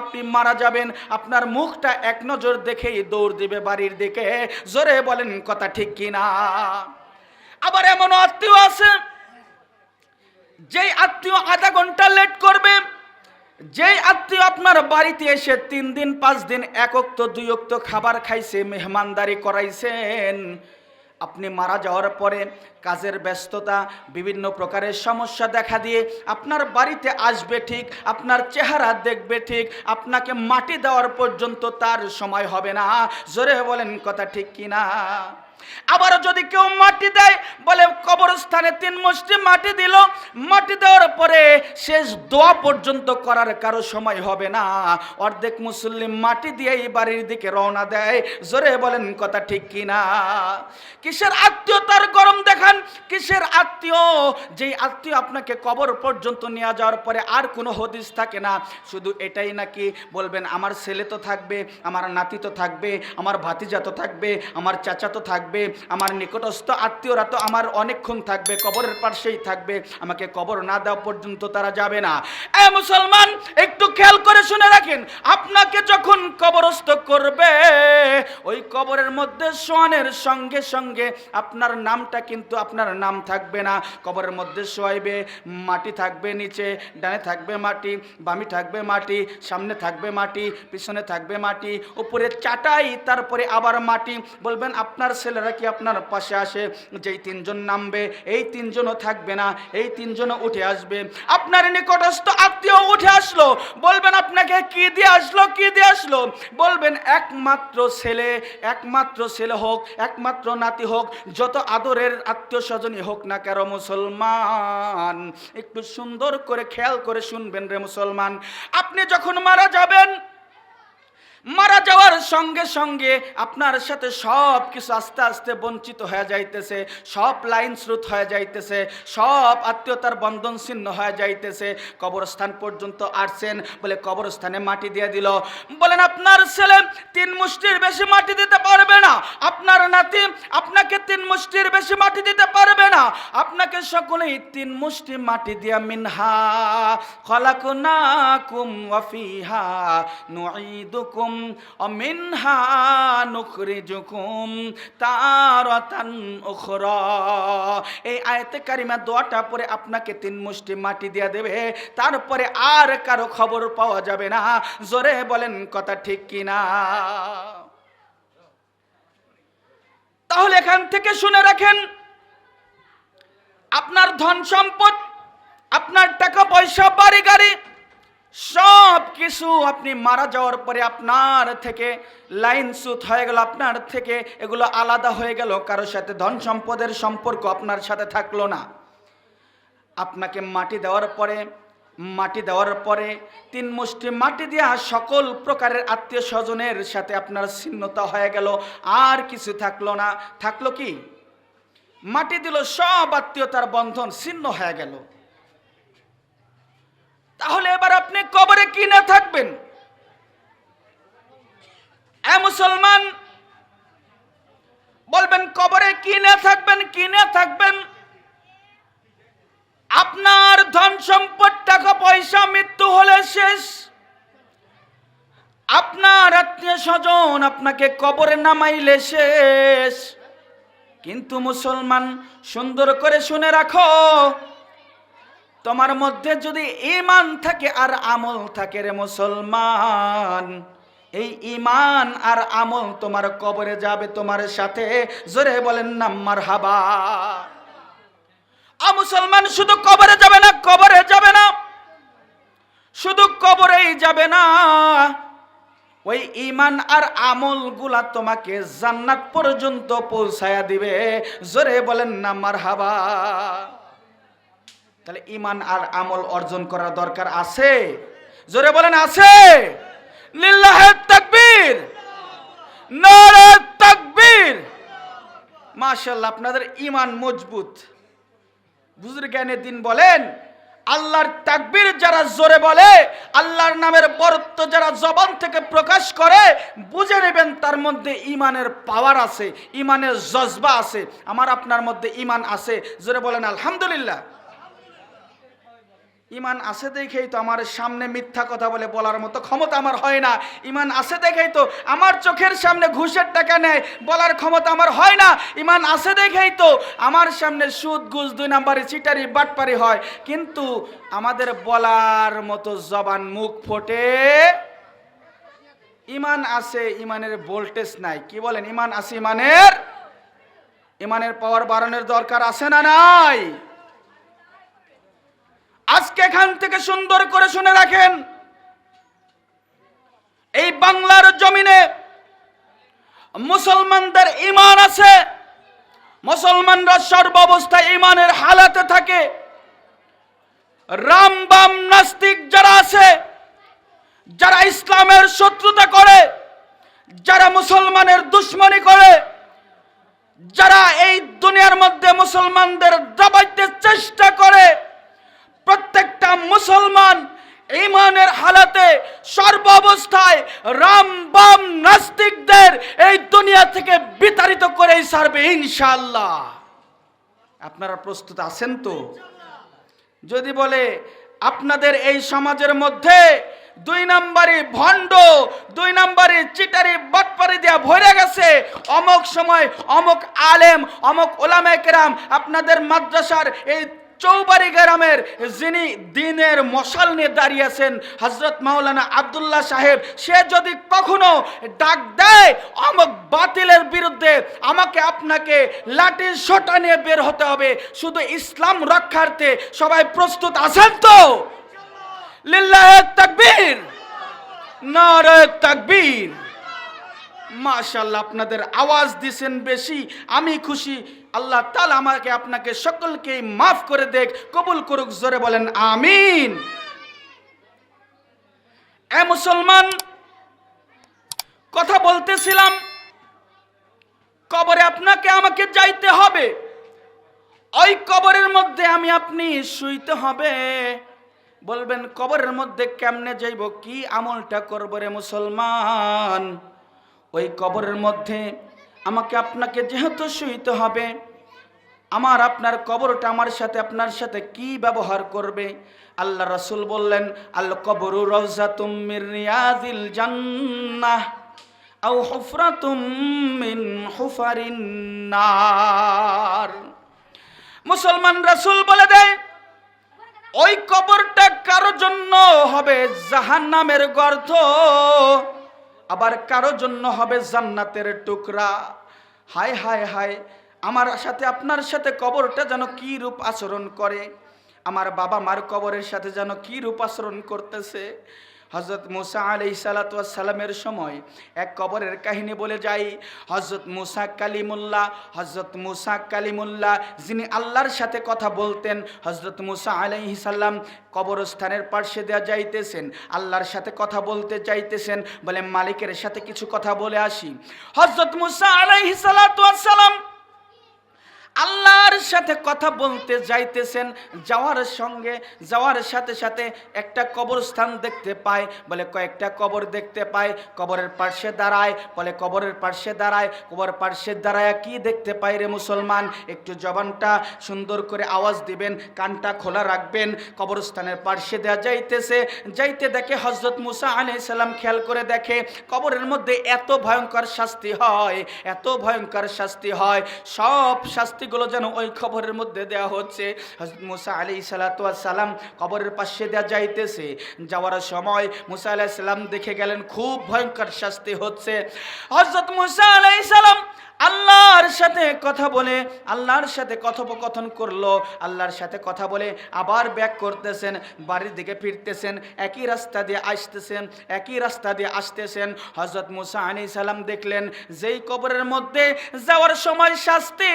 আপনি মারা যাবেন। আপনার মুখটা এক নজর দেখেই দৌড় দিবে বাড়ির দিকে। জোরে বলেন, কথা ঠিক কিনা আবার এমন আত্মীয় আছে, যেই আত্মীয় আধা ঘণ্টা লেট করবে, যেই আত্মীয় আপনার বাড়িতে এসে তিন দিন, পাঁচ দিন, এক অক্ত, দুই খাবার খাইছে, মেহমানদারি করাইছেন। আপনি মারা যাওয়ার পরে কাজের ব্যস্ততা, বিভিন্ন প্রকারের সমস্যা দেখা দিয়ে আপনার বাড়িতে আসবে ঠিক, আপনার চেহারা দেখবে ঠিক, আপনাকে মাটি দেওয়ার পর্যন্ত তার সময় হবে না। জোরে বলেন কথা ঠিক কিনা? আবারও যদি কেউ মাটি দেয়, বলে কবরস্থানে তিন মুষ্টি মাটি দিল, মাটি দেওয়ার পরে শেষ দোয়া পর্যন্ত করার কারও সময় হবে না। অর্ধেক মুসলিম মাটি দিয়েই বাড়ির দিকে রওনা দেয়। জোরে বলেন কথা ঠিক কিনা? কিসের আত্মীয়তার গরম দেখান? কিসের আত্মীয়? যেই আত্মীয় আপনাকে কবর পর্যন্ত নিয়ে যাওয়ার পরে আর কোনো হদিস থাকে না। শুধু এটাই নাকি বলবেন, আমার ছেলে তো থাকবে, আমার নাতি তো থাকবে, আমার ভাতিজা তো থাকবে, আমার চাচা তো থাকবে। আমার নিকটস্থ আত্মীয়রা তো আমার অনেকক্ষণ থাকবে, কবরের পাশেই থাকবে, আমাকে কবর না দেওয়া পর্যন্ত তারা যাবে না। এ মুসলমান, একটু খেয়াল করে শুনে রাখেন, আপনাকে যখন কবরস্থ করবে, ওই কবরের মধ্যে শোয়ানের সঙ্গে সঙ্গে আপনার নামটা কিন্তু আপনার নাম থাকবে না। কবরের মধ্যে শোয়াইবে মাটি থাকবে নিচে, ডানে থাকবে মাটি, বামি থাকবে মাটি, সামনে থাকবে মাটি, পিছনে থাকবে মাটি, উপরে চাটাই, তারপরে আবার মাটি। বলবেন, আপনার ছেলেরা কি আপনার পাশে আসে? যেই তিনজন নামবে, এই তিনজনও থাকবে না, এই তিনজনও উঠে আসবে। আপনার নিকটস্থ আত্মীয় উঠে আসলো। বলবেন, আপনাকে কি দিয়ে আসলো? কি দিয়ে আসলো? বলবেন, একমাত্র ছেলে একমাত্র ছেলে হোক, একমাত্র নাতি হোক, যত আদরের আত্মীয় স্বজনই হোক না কেন মুসলমান। একটু সুন্দর করে খেয়াল করে শুনবেন রে মুসলমান। আপনি যখন মারা যাবেন মারা যাওয়ার সঙ্গে সঙ্গে আপনার সাথে সব কিছু আস্তে আস্তে বঞ্চিত হয়ে যাইতেছে, সব লাইন স্রোত হয়ে যাইতেছে, সব আত্মীয়তার বন্ধন ছিন্ন হয়ে যাইতেছে। কবরস্থান পর্যন্ত আসছেন বলে কবরস্থানে মাটি দিয়ে দিল। বলেন, আপনার ছেলে তিন মুষ্টির বেশি মাটি দিতে পারবে না। আপনার নাতি আপনাকে তিন মুষ্টির বেশি মাটি দিতে পারবে না। আপনাকে সকলেই তিন মুষ্টি মাটি দিয়া মিনহা খলাকুনাকুম ওয়াফিহা নুঈদুকুম অমিনহা নুখরিজুকুম তারাতান উখরা। এই আয়াতে কারিমা দোয়াটা পরে আপনাকে তিন মুষ্টি মাটি দিয়া দেবে, তারপরে আর কারও খবর পাওয়া যাবে না। জোরে বলেন কথা ঠিক কিনা? তাহলে এখান থেকে শুনে রাখেন, আপনার ধন সম্পদ, আপনার টাকা পয়সা, বাড়ি গাড়ি সব কিছু আপনি মারা যাওয়ার পরে আপনার থেকে লাইন সুত হয়ে গেল, আপনার থেকে এগুলো আলাদা হয়ে গেল, কারোর সাথে ধন সম্পদের সম্পর্ক আপনার সাথে থাকল না। আপনাকে মাটি দেওয়ার পরে, মাটি দেওয়ার পরে তিন মুষ্টি মাটি দেওয়া সকল প্রকারের আত্মীয় স্বজনের সাথে আপনার ছিন্নতা হয়ে গেল, আর কিছু থাকল না। থাকল কি? মাটি দিল, সব আত্মীয়তার বন্ধন ছিন্ন হয়ে গেল। তাহলে এবার আপনি কবরে কিনে থাকবেন? এ মুসলমান, বলবেন কবরে কিনে থাকবেন কিনে থাকবেন? আপনার ধন সম্পদ, টাকা, পয়সা, মৃত্যু হলে শেষ। আপনার আত্মীয় স্বজন আপনাকে কবরে নামাইলে শেষ। কিন্তু মুসলমান, সুন্দর করে শুনে রাখো তোমার মধ্যে যদি ইমান থাকে আর আমল থাকে রে মুসলমান, এই ইমান আর আমল তোমার কবরে যাবে, তোমার সাথে। জোরে বলেন নাম্মার হাবা মুসলমান, শুধু কবরে যাবে না, কবরে যাবে না। শুধু কবরেই যাবে না। ওই ইমান আর আমলগুলা তোমাকে জান্নাত পর্যন্ত পৌঁছায়া দিবে। জোরে বলেন না মার হাবা তাহলে ইমান আর আমল অর্জন করার দরকার আছে? জোরে বলেন, আছে। লিল্লাহে তাকবীর, নারে তাকবীর। মাশাআল্লাহ, আপনাদের ইমান মজবুত। বুজুর্গানে দিন বলেন, আল্লাহর তাকবীর যারা জোরে বলে, আল্লাহর নামের বরত্ব যারা জবান থেকে প্রকাশ করে, বুঝে নেবেন তার মধ্যে ইমানের পাওয়ার আছে ইমানের জজবা আছে। আমার আপনার মধ্যে ইমান আছে। জোরে বলেন, আলহামদুলিল্লাহ। ইমান আছে দেখেই তো আমার সামনে মিথ্যা কথা বলে বলার মতো ক্ষমতা আমার হয় না। ইমান আছে দেখেই তো আমার চোখের সামনে ঘুষের টাকা নেয় বলার ক্ষমতা আমার হয় না। ইমান আছে দেখেই তো আমার সামনে সুদ, ঘুষ, দুই নাম্বারে চিটারি, বাটপারি হয়। কিন্তু আমাদের বলার মতো জবান, মুখ ফোটে ইমান আছে ইমানের ভোল্টেজ নাই। কি বলেন? ইমান আছে ইমানের? ইমানের পাওয়ার বাড়ানোর দরকার আছে না নাই? আজকে এখান থেকে সুন্দর করে শুনে রাখেন, এই বাংলার জমিনে মুসলমানদের ইমান আছে, মুসলমানরা সর্বাবস্থায় ইমানের হালাতে থাকে। রাম বাম নাস্তিক যারা আছে, যারা ইসলামের শত্রুতা করে, যারা মুসলমানের দুশ্মনী করে, যারা এই দুনিয়ার মধ্যে মুসলমানদের দাবাইতে চেষ্টা করে প্রত্যেকটা মুসলমান ইমানের হালাতে সর্বাবস্থায় রাম বাম নাস্তিকদের এই দুনিয়া থেকে বিতাড়িত করেই সারবে ইনশাল্লাহ আপনারা প্রস্তুত আছেন তো? যদি বলে আপনাদের এই সমাজের মধ্যে দুই নাম্বারি ভণ্ড, দুই নাম্বারি চিটারি বাটপারি দেয়া ভরে গেছে, অমক সময় অমক আলেম, অমক ওলামে কেরাম আপনাদের মাদ্রাসার এই চৌবাড়ি গ্রামের যিনি দিনের মশাল নিয়ে দাঁড়িয়েছেন হজরত মাওলানা আবদুল্লাহ সাহেব, সে যদি কখনো ডাক দেয়, অমক বাতিলের বিরুদ্ধে আমাকে আপনাকে লাঠি সোটা নিয়ে বের হতে হবে। শুধু ইসলাম রক্ষার্থে সবাই প্রস্তুত আছেন তো? লিল্লাহ তাকবীর তাকবীর। মাশাল্লাহ আপনাদের আওয়াজ দিছেন বেশি, আমি খুশি। আল্লাহ তাআলা আমাকে, আপনাকে সকলকে মাফ করে দেখ, কবুল করুক, জোরে বলেন আমিন। এ মুসলমান, কথা বলতেছিলাম, কবরে আপনাকে, আমাকে যাইতে হবে। ওই কবরের মধ্যে আমি, আপনি শুইতে হবে। বলবেন, কবরের মধ্যে কেমনে যাইব, কি আমলটা করব রে মুসলমান? ওই কবরের মধ্যে আমাকে আপনাকে যেহেতু শুইতে হবে, আমার আপনার কবরটা আমার সাথে আপনার সাথে কি ব্যবহার করবে? আল্লাহ রসুল বললেন আল্লাহ কবরু রওজাতুম মির রিয়াজিল জান্নাহ আও হুফরাতুম হুফারিন নার। মুসলমান রাসূল বলে দেয়, ওই কবরটা কারও জন্য হবে জাহান্নামের গর্ত। আবার কারও জন্য হবে জান্নাতের টুকরা। হায় হায় হায়, আমার সাথে, আপনার সাথে কবরটা যেন কি রূপ আচরণ করে? আমার বাবা মার কবরের সাথে যেন কি রূপ আচরণ করতেছে? হজরত মুসা আলি সালামের সময় এক কবরের কাহিনী বলে যাই। হজরত মুসা কালিমুল্লাহ হজরত মুসা কালিমুল্লাহ যিনি আল্লাহর সাথে কথা বলতেন হজরত মুসা আলাইহি সাল্লাম কবরস্থানের পার্শ্বে দেওয়া যাইতেছেন, আল্লাহর সাথে কথা বলতে চাইতেছেন বলে মালিকের সাথে কিছু কথা বলে আসি। হজরত মুসা আলাইহি সালাম আল্লাহর সাথে কথা বলতে যাইতেছেন, যাওয়ার সঙ্গে, যাওয়ার সাথে সাথে একটা কবরস্থান দেখতে পায়, বলে কয়েকটা কবর দেখতে পায়, কবরের পার্শ্বে দাঁড়ায়, বলে কবরের পার্শ্বে দাঁড়ায়, কবর পার্শ্বে দাঁড়ায় কি দেখতে পায় রে মুসলমান? একটু জবানটা সুন্দর করে আওয়াজ দিবেন, কানটা খোলা রাখবেন, কবরস্থানের পার্শ্বে দেওয়া যাইতেছে, যাইতে দেখে হজরত মুসা আলাই সাল্লাম খেয়াল করে দেখে, কবরের মধ্যে এত ভয়ঙ্কর শাস্তি হয়, এত ভয়ঙ্কর শাস্তি হয়, সব শাস্তিগুলো যেন ওই খবরের মধ্যে দেয়া হচ্ছে। মুসা আলি সালাম কবরের পাশে দেওয়া যাইতেছে। যাওয়ার সময় মুসা আলাহিসাল্লাম দেখে গেলেন, খুব ভয়ঙ্কর শাস্তি হচ্ছে। হজরত মুসা আলাই সালাম আল্লাহর সাথে কথা বলে, আল্লাহর সাথে কথোপকথন করল, আল্লাহর সাথে কথা বলে আবার ব্যাক করতেছেন, বাড়ির দিকে ফিরতেছেন, একই রাস্তা দিয়ে আসতেছেন, একই রাস্তা দিয়ে আসতেছেন। হজরত মুসা আলী সালাম দেখলেন, যেই কবরের মধ্যে যাওয়ার সময় শাস্তি,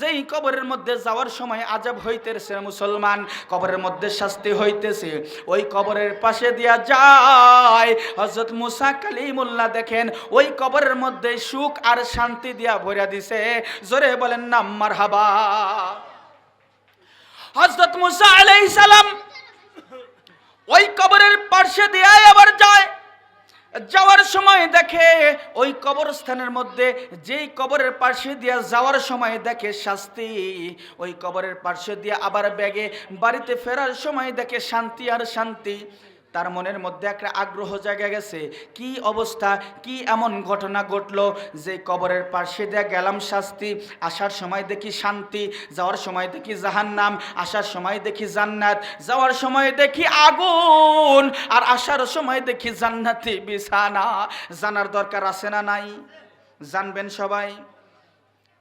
যেই কবরের মধ্যে যাওয়ার সময় আজাব হইতেছে মুসলমান, কবরের মধ্যে শাস্তি হইতেছে। ওই কবরের পাশে দিয়া যায় হজরত মুসা কালিমুল্লাহ দেখেন, ওই কবরের মধ্যে সুখ আর শান্তি দিয়া ভরিয়া দিছে। জোরে বলেন না, মারহাবা। হজরত মুসা আলাইহিস সালাম ওই কবরের পার্শ্বে দিয়ে আবার যায়। যাওয়ার সময় দেখে ওই কবরস্থানের মধ্যে, যেই কবরের পাশে দিয়ে যাওয়ার সময় দেখে শাস্তি। ওই কবরের পাশে দিয়ে আবার ব্যাগে বাড়িতে ফেরার সময় দেখে শান্তি আর শান্তি। তার মনের মধ্যে একটা আগ্রহ জায়গা গেছে, কি অবস্থা, কি এমন ঘটনা ঘটলো? যে কবরের পাশে দিয়ে গেলাম শাস্তি, আসার সময় দেখি শান্তি, যাওয়ার সময় দেখি জাহান্নাম, আসার সময় দেখি জান্নাত, যাওয়ার সময় দেখি আগুন, আর আসার সময় দেখি জান্নাতি বিছানা। জানার দরকার আছে না নাই? জানবেন সবাই?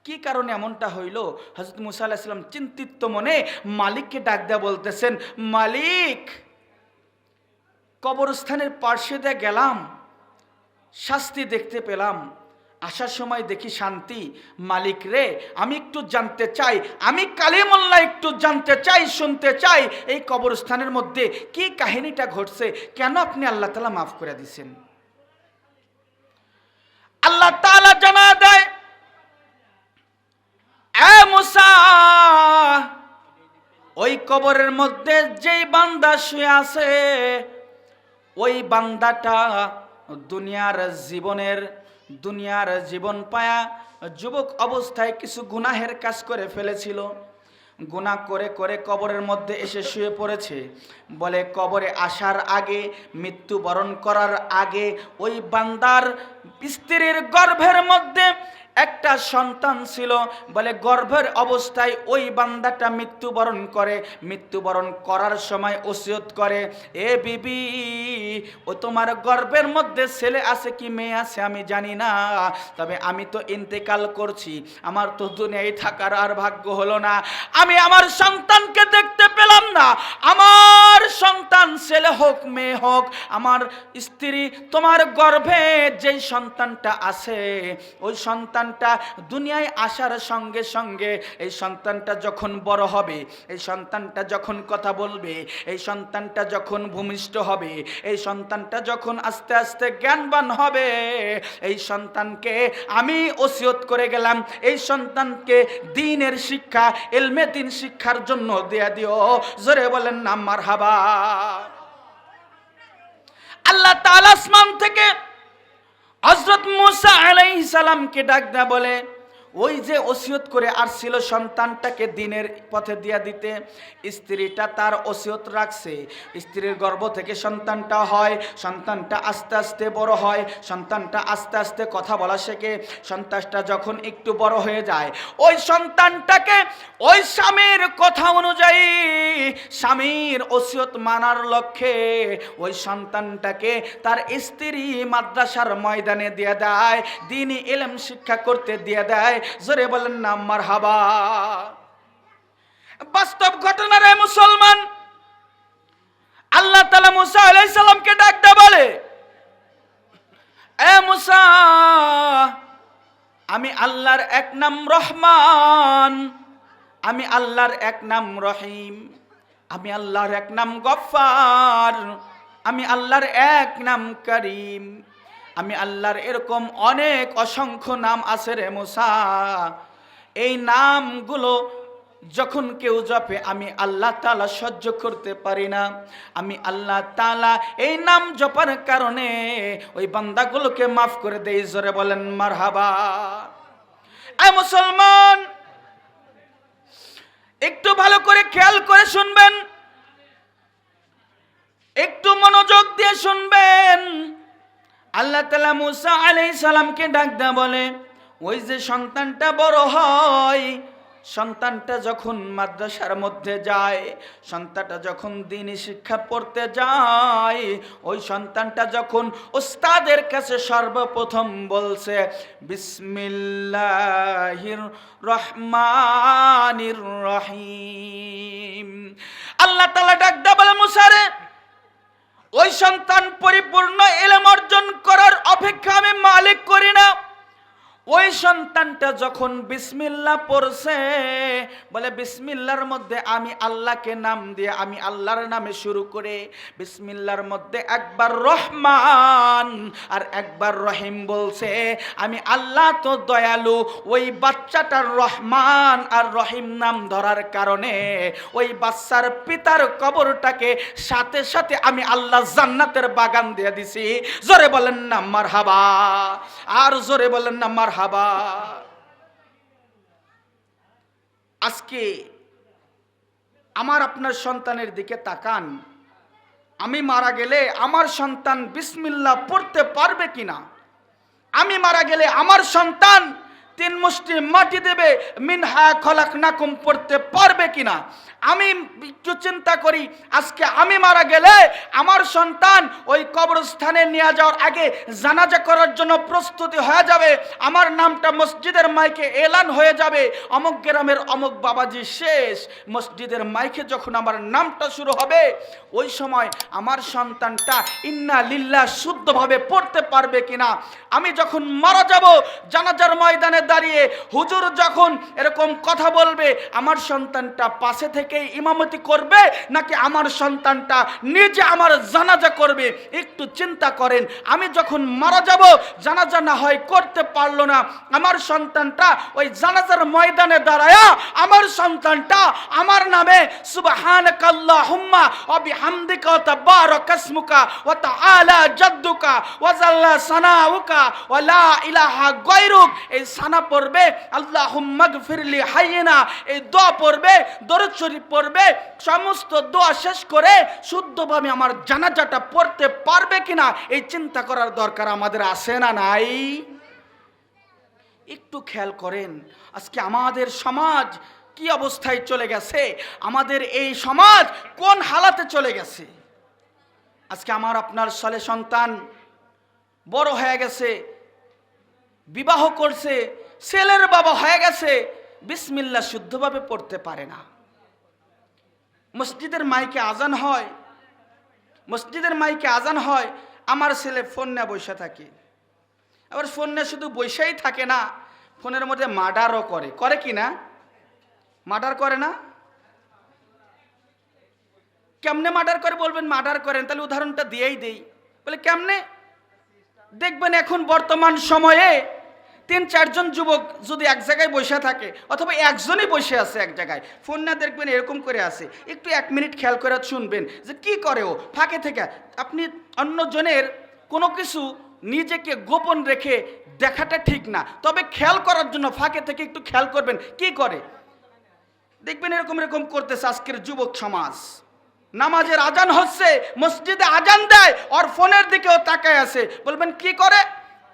কি কারণে এমনটা হইল? হজরত মুসা আলাহিসাম চিন্তিত মনে মালিককে ডাক দেয়া বলতেছেন, মালিক কবরস্থানের পার্শ্বে দিয়ে গেলাম, শাস্তি দেখতে পেলাম। আসার সময় দেখি শান্তি, মালিক রে, আমি একটু জানতে চাই, আমি কালিমুল্লাহ একটু জানতে চাই, শুনতে চাই, এই কবরস্থানের মধ্যে কি কাহিনীটা ঘটছে, কেন আপনি আল্লাহ তালা মাফ করে দিছেন? আল্লাহ তাআলা জানা দেয় ওই কবরের মধ্যে যেই বান্দা শুয়ে আছে ওই বান্দাটা দুনিয়ার জীবনের, দুনিয়ার জীবন পায়া যুবক অবস্থায় কিছু গুনাহের কাজ করে ফেলেছিল। গুনাহ করে করে কবরের মধ্যে এসে শুয়ে পড়েছে। বলে কবরে আসার আগে, মৃত্যুবরণ করার আগে ওই বান্দার স্ত্রীর গর্ভের মধ্যে একটা সন্তান ছিল বলে গর্ভের অবস্থায় ওই বান্দাটা মৃত্যুবরণ করে। মৃত্যুবরণ করার সময় ওসিয়ত করে, এ বিবি, ও তোমার গর্ভের মধ্যে ছেলে আছে কি মেয়ে আছে আমি জানি না, তবে আমি তো ইন্তেকাল করছি। আমার তো দুনিয়ায় থাকার আর ভাগ্য হলো না। আমি আমার সন্তানকে দেখতে পেলাম না। আমার সন্তান ছেলে হোক, মেয়ে হোক, আমার স্ত্রী, তোমার গর্ভে যেই সন্তানটা আছে, ওই সন্তানটা দুনিয়ায় আসার সঙ্গে সঙ্গে এই সন্তানটা যখন বড় হবে, এই সন্তানটা যখন কথা বলবে, এই সন্তানটা যখন ভূমিষ্ঠ হবে, এই সন্তানটা যখন আস্তে আস্তে জ্ঞানবান হবে, এই সন্তানকে আমি ওসিয়ত করে গেলাম, এই সন্তানকে দিনের শিক্ষা, এলমে দিন শিক্ষার জন্য দেয়া দিও। জোরে বলেন না মার হাবা আল্লাহ তাআলা আসমান থেকে হজরত মুসা আলাইহিস সালামকে ডাক না বলে ওই যে ওসিয়ত করে আসছিল সন্তানটাকে দিনের পথে দিয়া দিতে, স্ত্রীটা তার ওসিয়ত রাখছে। স্ত্রীর গর্ভ থেকে সন্তানটা হয়, সন্তানটা আস্তে আস্তে বড় হয়, সন্তানটা আস্তে আস্তে কথা বলা শেখে। সন্তানটা যখন একটু বড় হয়ে যায়, ওই সন্তানটাকে ওই স্বামীর কথা অনুযায়ী স্বামীর ওসিয়ত মানার লক্ষ্যে ওই সন্তানটাকে তার স্ত্রী মাদ্রাসার ময়দানে দিয়ে দেয়, দিনই এলেম শিক্ষা করতে দিয়ে দেয়। জোরে বলেন না মার হাবা বাস্তব ঘটনা রে মুসলমান। আল্লাহ তালা মুসা আলাই সালামকে ডাকতে বলে, এ মুসা, আমি আল্লাহর এক নাম রহমান, আমি আল্লাহর এক নাম রহিম, আমি আল্লাহর এক নাম গফার আমি আল্লাহর এক নাম করিম। আমি আল্লাহর এরকম অনেক অসংখ্য নাম আছে রে মুসা। এই নামগুলো যখন কেউ জপে, আমি আল্লাহ তালা সহ্য করতে পারি না। আমি আল্লাহ তালা এই নাম জপার কারণে ওই বান্দাগুলোকে মাফ করে দেই, জোরে বলেন মার হাবা মুসলমান, একটু ভালো করে খেয়াল করে শুনবেন, একটু মনোযোগ দিয়ে শুনবেন। আল্লাহ তালা মুসা আলাই সালামকে ডাক দেয়া বলে, ওই যে সন্তানটা বড় হয়, সন্তানটা যখন মাদ্রাসার মধ্যে যায়, সন্তানটা যখন দিনই শিক্ষা পড়তে যায়, ওই সন্তানটা যখন ওস্তাদের কাছে সর্বপ্রথম বলছে, বিসমিল্লাহির রহমানির রহিম। আল্লাহ তালা ডাক দেয়া বলে মুসারে ওই সন্তান পরিপূর্ণ এলাম অর্জন করার অপেক্ষা আমি মালিক করি না। ওই সন্তানটা যখন বিসমিল্লা পড়ছে, বলে বিসমিল্লার মধ্যে আমি আল্লাহকে নাম দিয়ে, আমি আল্লাহর নামে শুরু করে বিসমিল্লার মধ্যে একবার রহমান আর একবার রহিম বলছে, আমি আল্লাহ তো দয়ালু, ওই বাচ্চাটার রহমান আর রহিম নাম ধরার কারণে ওই বাচ্চার পিতার কবরটাকে সাথে সাথে আমি আল্লাহ জান্নাতের বাগান দিয়ে দিছি। জোরে বলেন না মার হাবা আর জোরে বলেন না মার হাবা আজকে আমার আপনার সন্তানের দিকে তাকান। আমি মারা গেলে আমার সন্তান বিসমিল্লা পড়তে পারবে কিনা? আমি মারা গেলে আমার সন্তান তিন মুষ্টি মাটি দেবে, মিনহা খলাক নাকুম পড়তে পারবে কিনা? আমি একটু চিন্তা করি, আজকে আমি মারা গেলে আমার সন্তান ওই কবরস্থানে নিয়ে যাওয়ার আগে জানাজা করার জন্য প্রস্তুতি হয়ে যাবে, আমার নামটা মসজিদের মাইকে এলান হয়ে যাবে। অমুক গ্রামের অমুক বাবাজি শেষ, মসজিদের মাইকে যখন আমার নামটা শুরু হবে, ওই সময় আমার সন্তানটা ইন্না লিল্লা শুদ্ধভাবে পড়তে পারবে কিনা? আমি যখন মারা যাব, জানাজার ময়দানে দাঁড়িয়ে হুজুর যখন এরকম কথা বলবে, আমার সন্তানটা পাশে থেকেই ইমামতি করবে নাকি আমার সন্তানটা নিজে আমার জানাজা করবে? একটু চিন্তা করেন, আমি যখন মারা যাব, জানাজা না হয় করতে পারল না। আমার সন্তানটা ওই জানাজার ময়দানে দাঁড়ায়া, আমার সন্তানটা আমার নামে সুবহানাকাল্লাহুম্মা ওয়া বিহামদিকা ওয়া তাবারাকা ইসমুকা ওয়া তাআলা জাদ্দুকা ওয়া সানাউকা ওয়া ইলাহা গায়রুক। এই সানা পড়বে, আল্লাহুম্মা গফিরলি হাইয়িনা, এই দোয়া পড়বে, দরুদ শরীফ পড়বে, সমস্ত দোয়া শেষ করে শুদ্ধভাবে আমার জানাজাটা পড়তে পারবে কিনা, এই চিন্তা করার দরকার আমাদের আছে না নাই? একটু খেয়াল করেন, আজকে আমাদের সমাজ কি অবস্থায় চলে গেছে? আমাদের এই সমাজ কোন হালাতে চলে গেছে? আজকে আমার আপনার সালে সন্তান বড় হয়ে গেছে, বিবাহ করছে ছেলের বাবা হয়ে গেছে বিসমিল্লা শুদ্ধভাবে পড়তে পারে না। মসজিদের মাইকে আজান হয়, মসজিদের মাইকে আজান হয়, আমার ছেলে ফোন নিয়ে বসে থাকে। আবার ফোন নিয়ে শুধু বসেই থাকে না, ফোনের মধ্যে মার্ডারও করে। করে কি না? মার্ডার করে না? কেমনে মার্ডার করে বলবেন মার্ডার করেন? তাহলে উদাহরণটা দিয়েই দেই। বলে, কেমনে? দেখবেন এখন বর্তমান সময়ে তিন, চারজন যুবক যদি এক জায়গায় বসে থাকে, অথবা একজনই বসে আছে এক জায়গায়, ফোন না দেখবেন এরকম করে আছে, একটু এক মিনিট খেয়াল করে শুনবেন যে কি করে ও, ফাঁকে থেকে। আপনি অন্যজনের কোনো কিছু নিজেকে গোপন রেখে দেখাটা ঠিক না, তবে খেয়াল করার জন্য ফাঁকে থেকে একটু খেয়াল করবেন কি করে। দেখবেন এরকম এরকম করতেছে আজকের যুবক সমাজ। নামাজের আজান হচ্ছে, মসজিদে আজান দেয়, ওর ফোনের দিকেও তাকায় আছে। বলবেন, কি করে?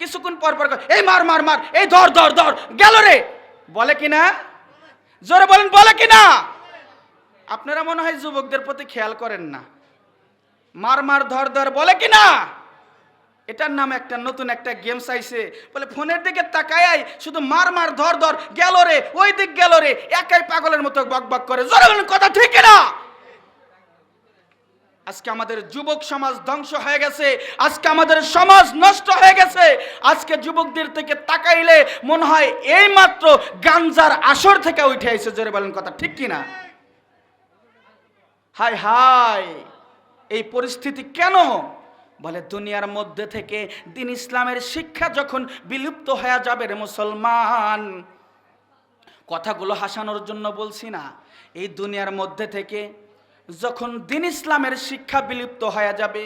কিছুক্ষণ পর পর এই মার মার মার, এই ধর ধর ধর। গেল রে। বলে কি না জোরে বলেন, বলে কি না আপনারা মনে হয় যুবকদের প্রতি খেয়াল করেন না। মার মার, ধর ধর, বলে কি না এটার নাম একটা নতুন একটা গেমস আইছে। বলে, ফোনের দিকে তাকায় শুধু মার মার, ধর ধর। গেল রে, ওই দিক গেল রে। একাই পাগলের মতো বক বক করে। জোরে বলেন, কথা ঠিক না আজকে আমাদের যুবক সমাজ ধ্বংস হয়ে গেছে, আজকে আমাদের সমাজ নষ্ট হয়ে গেছে। আজকে যুবকদের থেকে তাকাইলে মনে হয় এই মাত্র গাঞ্জার আসর থেকে উঠে আইছে জোরে বলেন কথা, ঠিক কিনা? হাই হাই এই পরিস্থিতি কেন? বলে, দুনিয়ার মধ্যে থেকে দিন ইসলামের শিক্ষা যখন বিলুপ্ত হয়ে যাবে রে মুসলমান। কথাগুলো হাসানোর জন্য বলছি না, এই দুনিয়ার মধ্যে থেকে যখন দিন ইসলামের শিক্ষা বিলুপ্ত হয়ে যাবে,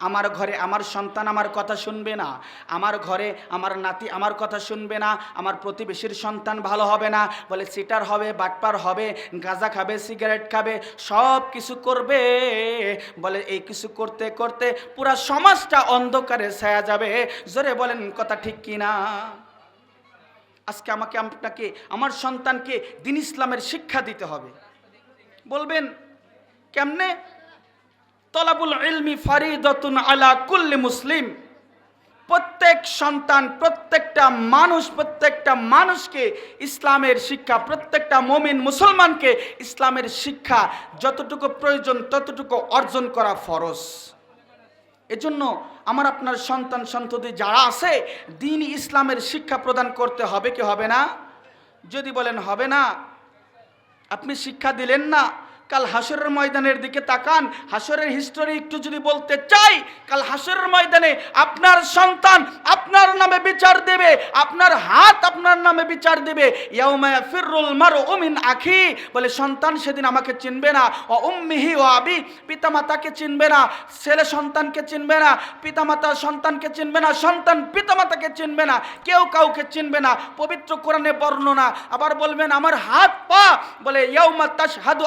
আমার ঘরে আমার সন্তান আমার কথা শুনবে না, আমার ঘরে আমার নাতি আমার কথা শুনবে না, আমার প্রতিবেশীর সন্তান ভালো হবে না, বলে সিটার হবে, বাটপার হবে, গাঁজা খাবে, সিগারেট খাবে, সব কিছু করবে, বলে এই কিছু করতে করতে পুরা সমাজটা অন্ধকারে ছায়া যাবে। জোরে বলেন কথা ঠিক কিনা আজকে আমাকে আপনাকে, আমার সন্তানকে দিন ইসলামের শিক্ষা দিতে হবে। বলবেন কেমনে? তলাবুল ইলমি ফারিদতুন আলা কুল্লি মুসলিম। প্রত্যেক সন্তান, প্রত্যেকটা মানুষ, প্রত্যেকটা মানুষকে ইসলামের শিক্ষা, প্রত্যেকটা মমিন মুসলমানকে ইসলামের শিক্ষা যতটুকু প্রয়োজন, ততটুকু অর্জন করা ফরজ। এজন্য আমার আপনার সন্তান, সন্ততি যারা আছে, দিন ইসলামের শিক্ষা প্রদান করতে হবে কি হবে না? যদি বলেন হবে না, আপনি শিক্ষা দিলেন না কাল হাসরের ময়দানের দিকে তাকান। হাসরের হিস্টোরি একটু যদি বলতে চাই, কাল হাসরের ময়দানে আপনার সন্তান আপনার নামে বিচার দেবে, আপনার হাত আপনার নামে বিচার দেবে। ইয়াউমায়া ফিররুল মারু উমিন আখি, বলে, সন্তান সেদিন আমাকে চিনবে না। ও উম্মিহি ও আবি, পিতামাতাকে চিনবে না। ছেলে সন্তানকে চিনবে না। পিতামাতা সন্তানকে চিনবে না। সন্তান পিতামাতাকে চিনবে না। কেউ কাউকে চিনবে না। পবিত্র কোরআনে বর্ণনা। আবার বলবেন, আমার হাত পা, বলে, ইয়াউমা তাশহাদু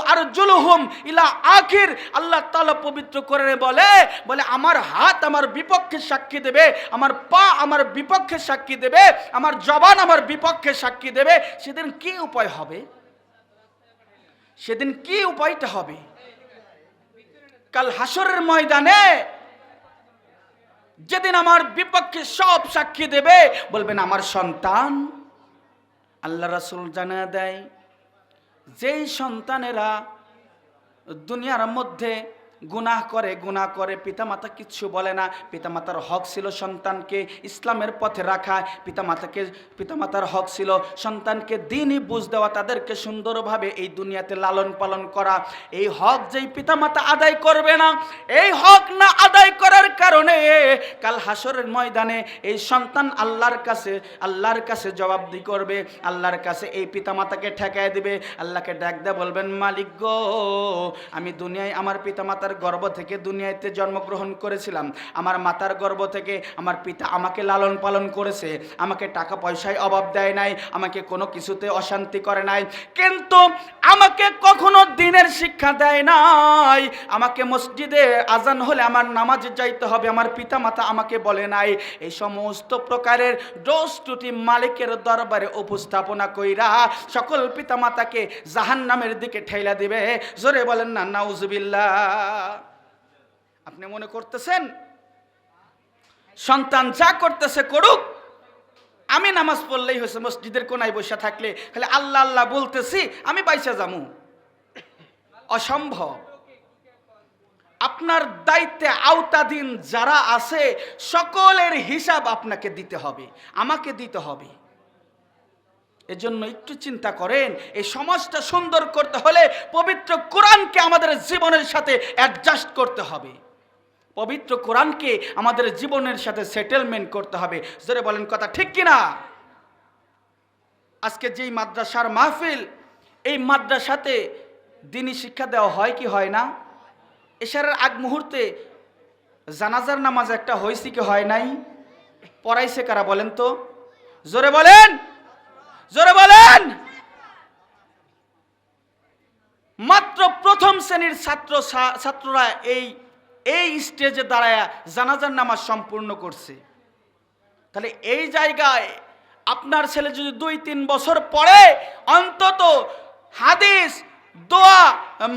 আরজুলুহুম ইলা আখির। আল্লাহ তাআলা পবিত্র কোরআনে বলে বলে, আমার হাত আমার বিপক্ষে সাক্ষী দেবে, আমার পা আমার বিপক্ষে সাক্ষী দেবে, আমার জবান আমার বিপক্ষে সাক্ষী দেবে। সেদিন কি উপায় হবে? সেদিন কি উপায়টা হবে? কাল হাসরের ময়দানে যেদিন আমার বিপক্ষে সব সাক্ষী দেবে, বলবেন, আমার সন্তান। আল্লাহ রাসুল জানা দেয়, যেই সন্তানেরা দুনিয়ার মধ্যে গুনাহ করে গুনাহ করে, পিতামাতা কিচ্ছু বলে না। পিতামাতার হক ছিল সন্তানকে ইসলামের পথে রাখা। পিতামাতাকে, পিতামাতার হক ছিল সন্তানকে দিনই বুঝ দেওয়া, তাদেরকে সুন্দরভাবে এই দুনিয়াতে লালন পালন করা। এই হক যেই পিতামাতা আদায় করবে না, এই হক না আদায় করার কারণে কাল হাসরের ময়দানে এই সন্তান আল্লাহর কাছে আল্লাহর কাছে জবাবদি করবে। আল্লাহর কাছে এই পিতামাতাকে ঠেকায় দেবে। আল্লাহকে ডাক দেয়া বলবেন, মালিক গো, আমি দুনিয়ায় আমার পিতামাতার গর্ভ থেকে দুনিয়াতে জন্মগ্রহণ করেছিলাম। আমার মাতার গর্ভ থেকে আমার পিতা আমাকে লালন পালন করেছে। আমাকে টাকা পয়সায় অভাব দেয় নাই, আমাকে কোনো কিছুতে অশান্তি করে নাই। কিন্তু আমাকে কখনো দিনের শিক্ষা দেয় নাই। আমাকে মসজিদে আজান হলে আমার নামাজে যাইতে হবে, আমার পিতা মাতা আমাকে বলে নাই। এই সমস্ত প্রকারের দোষ মালিকের দরবারে উপস্থাপনা কইরা সকল পিতা মাতাকে জাহান নামের দিকে ঠেলা দিবে। জোরে বলেন না, নাউজুবিল্লাহ। আপনি মনে করতেছেন? সন্তান যা করতেছে করুক, আমি নামাজ পড়লেই হয়েছে, মসজিদের কোনায় বসে থাকলে, খালি আল্লাহ আল্লাহ বলতেছি, আমি বাইসা যামু। অসম্ভব। আপনার দায়িত্বে আওতাধীন যারা আছে, সকলের হিসাব আপনাকে দিতে হবে, আমাকে দিতে হবে। এজন্য একটু চিন্তা করেন, এই সমাজটা সুন্দর করতে হলে পবিত্র কোরআনকে আমাদের জীবনের সাথে অ্যাডজাস্ট করতে হবে। পবিত্র কোরআনকে আমাদের জীবনের সাথে সেটেলমেন্ট করতে হবে। জোরে বলেন কথা ঠিক কিনা? আজকে যেই মাদ্রাসার মাহফিল, এই মাদ্রাসাতে দিনই শিক্ষা দেওয়া হয় কি হয় না? এশারের আগ মুহূর্তে জানাজার নামাজ একটা হয়েছে কি হয় নাই? পড়াইছে কারা বলেন তো? জোরে বলেন! জোরে বলেন। মাত্র প্রথম শ্রেণির ছাত্র ছাত্ররা এই এই স্টেজে দাঁড়ায় জানাজার নামাজ সম্পূর্ণ করছে। তাহলে এই জায়গায় আপনার ছেলে যদি দুই, তিন বছর পরে অন্তত হাদিস, দোয়া,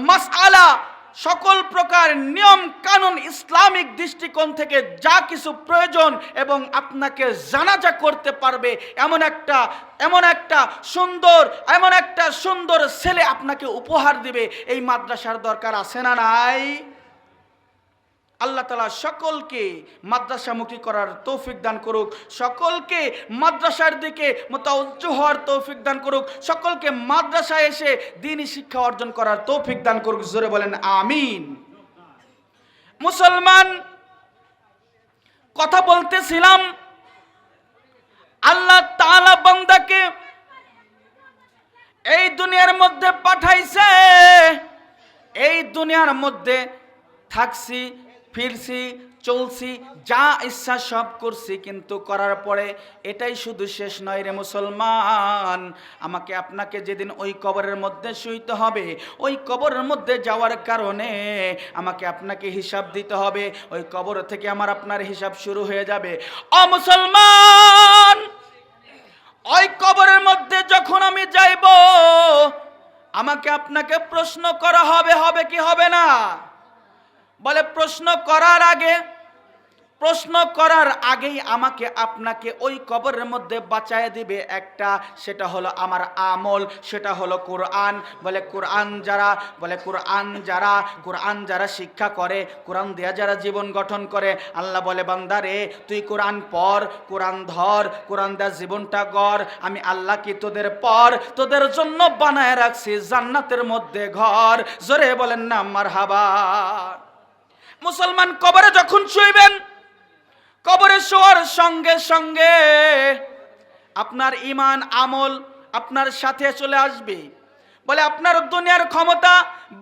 মাসআলা সকল প্রকার নিয়ম কানুন ইসলামিক দৃষ্টিকোণ থেকে যা কিছু প্রয়োজন এবং আপনাকে জানা যা করতে পারবে, এমন একটা এমন একটা সুন্দর, এমন একটা সুন্দর ছেলে আপনাকে উপহার দিবে। এই মাদ্রাসার দরকার আছে না নাই? আল্লাহ তালা সকলকে মাদ্রাসামুখী করার তৌফিক দান করুক, সকলকে মাদ্রাসার দিকে মোতাউজ্জ হওয়ার তৌফিক দান করুক, সকলকে মাদ্রাসায় এসে দিনই শিক্ষা অর্জন করার তৌফিক দান করুক, জোরে বলেন আমিন। মুসলমান, কথা বলতেছিলাম, আল্লাহ তালা বান্দাকে এই দুনিয়ার মধ্যে পাঠাইছে, এই দুনিয়ার মধ্যে থাকছি ফিরছি, চলছি, যা ইচ্ছা সব করছি, কিন্তু করার পরে এটাই শুধু শেষ নয় রে মুসলমান। আমাকে আপনাকে যেদিন ওই কবরের মধ্যে শুইতে হবে, ওই কবরের মধ্যে যাওয়ার কারণে আমাকে আপনাকে হিসাব দিতে হবে। ওই কবর থেকে আমার আপনার হিসাব শুরু হয়ে যাবে। অ মুসলমান! ওই কবরের মধ্যে যখন আমি যাইব, আমাকে আপনাকে প্রশ্ন করা হবে হবে কি হবে না? বলে, প্রশ্ন করার আগে, প্রশ্ন করার আগেই আমাকে আপনাকে ওই কবরের মধ্যে বাঁচায় দিবে। একটা, সেটা হলো আমার আমল, সেটা হলো কোরআন। বলে, কোরআন যারা, বলে, কোরআন যারা কোরআন যারা শিক্ষা করে, কোরআন দেয়া যারা জীবন গঠন করে, আল্লাহ বলে বান্দারে তুই কোরআন পর কোরআন ধর, কোরআন দেয়া জীবনটা গড়। আমি আল্লাহ কি তোদের পর, তোদের জন্য বানায় রাখছি জান্নাতের মধ্যে ঘর। জোরে বলেন না আমার হাবা মুসলমান কবরে যখন শুইবেন, কবরে শোয়ার সঙ্গে সঙ্গে আপনার ইমান আমল আপনার সাথে চলে আসবে। বলে আপনার দুনিয়ার ক্ষমতা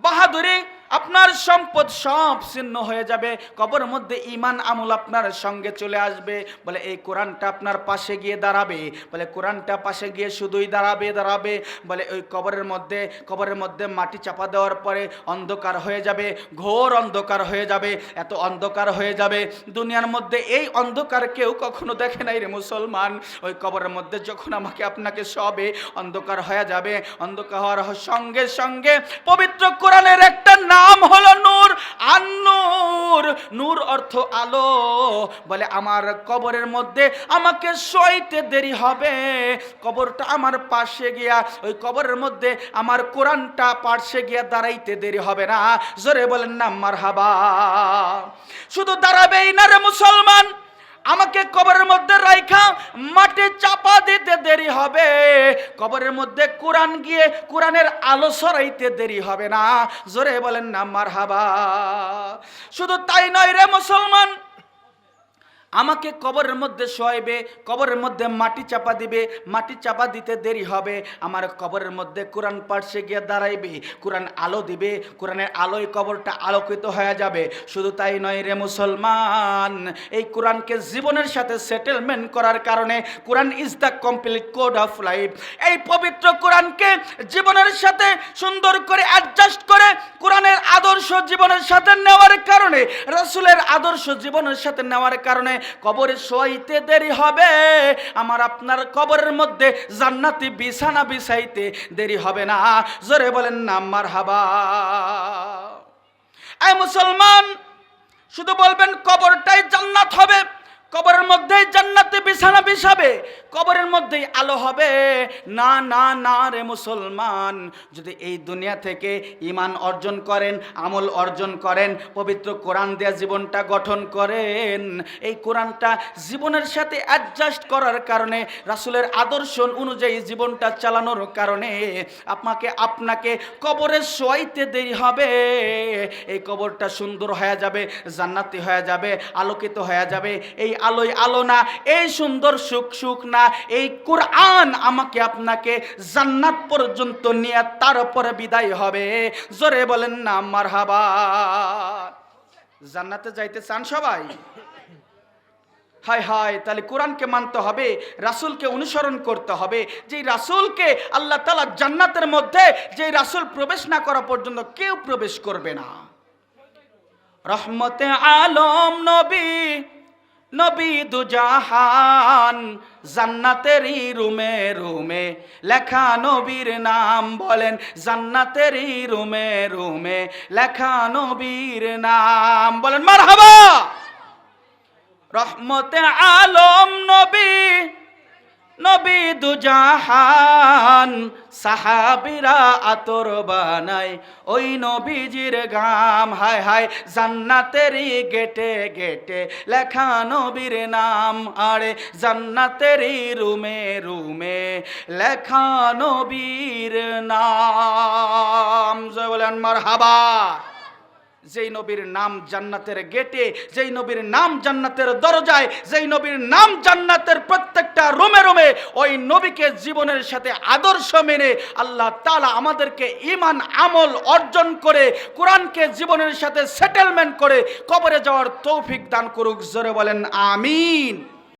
বাহাদুরি আপনার সম্পদ সব ছিন্ন হয়ে যাবে, কবর মধ্যে ইমান আমল আপনার সঙ্গে চলে আসবে। বলে, এই কোরআনটা আপনার পাশে গিয়ে দাঁড়াবে। বলে, কোরআনটা পাশে গিয়ে শুধুই দাঁড়াবে দাঁড়াবে। বলে, ওই কবরের মধ্যে কবরের মধ্যে মাটি চাপা দেওয়ার পরে অন্ধকার হয়ে যাবে, ঘোর অন্ধকার হয়ে যাবে, এত অন্ধকার হয়ে যাবে। দুনিয়ার মধ্যে এই অন্ধকার কেউ কখনো দেখে নাই রে মুসলমান। ওই কবরের মধ্যে যখন আমাকে আপনাকে সবে অন্ধকার হয়ে যাবে, অন্ধকার হওয়ার সঙ্গে সঙ্গে পবিত্র কোরআনের একটা নাম হলো নূর। আন্নূর নূর অর্থ আলো। বলে, আমার কবরের মধ্যে আমাকে সইতে দেরি হবে। কবরটা আমার পাশে গিয়া, ওই কবরের মধ্যে আমার কোরআনটা পাশে গিয়া দাঁড়াইতে দেরি হবে না। জোরে বলেন না আমার হাবা শুধু দাঁড়াবেই না রে মুসলমান। আমাকে কবরের মধ্যে রাইখা, মাটি চাপা দিতে দেরি হবে। কবরের মধ্যে কোরআন গিয়ে কোরআনের আলো সরাইতে দেরি হবে না। জোরে বলেন না মার হাবা শুধু তাই নয় রে মুসলমান আমাকে কবরের মধ্যে শোয়াইবে, কবরের মধ্যে মাটি চাপা দিবে, মাটি চাপা দিতে দেরি হবে। আমার কবরের মধ্যে কোরআন পার্শ্বে গিয়ে দাঁড়াইবে, কোরআন আলো দিবে, কোরআনের আলোয় কবরটা আলোকিত হয়ে যাবে। শুধু তাই নয় রে মুসলমান, এই কোরআনকে জীবনের সাথে সেটেলমেন্ট করার কারণে Quran is the complete code of life এই পবিত্র কোরআনকে জীবনের সাথে সুন্দর করে অ্যাডজাস্ট করে কোরআনের আদর্শ জীবনের সাথে নেওয়ার কারণে, রসুলের আদর্শ জীবনের সাথে নেওয়ার কারণে কবরে শোয়াইতে দেরি হবে। আমার আপনার কবরের মধ্যে জান্নাতি বিছানা বিছাইতে দেরি হবে না। জোরে বলেন না আমার হাবা এ মুসলমান, শুধু বলবেন কবরটাই জান্নাত হবে। কবরের মধ্যেই জান্নাতে বিছানা বিছাবে, কবরের মধ্যেই আলো হবে। না না না রে মুসলমান, যদি এই দুনিয়া থেকে ইমান অর্জন করেন, আমল অর্জন করেন, পবিত্র কোরআন দেয়া জীবনটা গঠন করেন, এই কোরআনটা জীবনের সাথে অ্যাডজাস্ট করার কারণে, রাসুলের আদর্শ অনুযায়ী জীবনটা চালানোর কারণে আপনাকে আপনাকে কবরে শোয়াইতে দেরি হবে। এই কবরটা সুন্দর হয়ে যাবে, জান্নাতি হয়ে যাবে, আলোকিত হয়ে যাবে। এই আলোয় আলো না, এই সুন্দর সুখ সুখ না, এই কোরআন আমাকে আপনাকে জান্নাত পর্যন্ত নিয়ে তার উপরে বিদায় হবে। জোরে বলেন না আমার হাবা জান্নাতে যাইতে চান সবাই? হায় হায়, তাহলে কোরআনকে মানতে হবে, রাসূলকে অনুসরণ করতে হবে। যে রাসূলকে আল্লাহ তালা জান্নাতের মধ্যে যে রাসূল প্রবেশ না করা পর্যন্ত কেউ প্রবেশ করবে না। রহমতে আলম নবী নবী দুজাহান জান্নাতেরই রুমে রুমে লেখা নবীর নাম বলেন, জান্নাতেরই রুমে রুমে লেখা নবীর নাম বলেন মার মারহাবা! রহমতে আলম নবী নবী দুজাহান, সাহাবিরা আতর বানাই ওই নবীজির গাম, হায় হায়, জান্নাতেরই গেটে গেটে লেখা নবীর নাম আরে জান্নাতেরই রুমে রুমে লেখা নবীর নাম। বলেন মার হাবা যেই নবীর নাম জান্নাতের গেটে, যেই নবীর নাম জান্নাতের দরজায়, যেই নবীর নাম জান্নাতের প্রত্যেকটা রোমে রোমে ওই নবীকে জীবনের সাথে আদর্শ মেনে আল্লাহ তালা আমাদেরকে ইমান আমল অর্জন করে, কোরআনকে জীবনের সাথে সেটেলমেন্ট করে কবরে যাওয়ার তৌফিক দান করুক, জোরে বলেন, আমিন।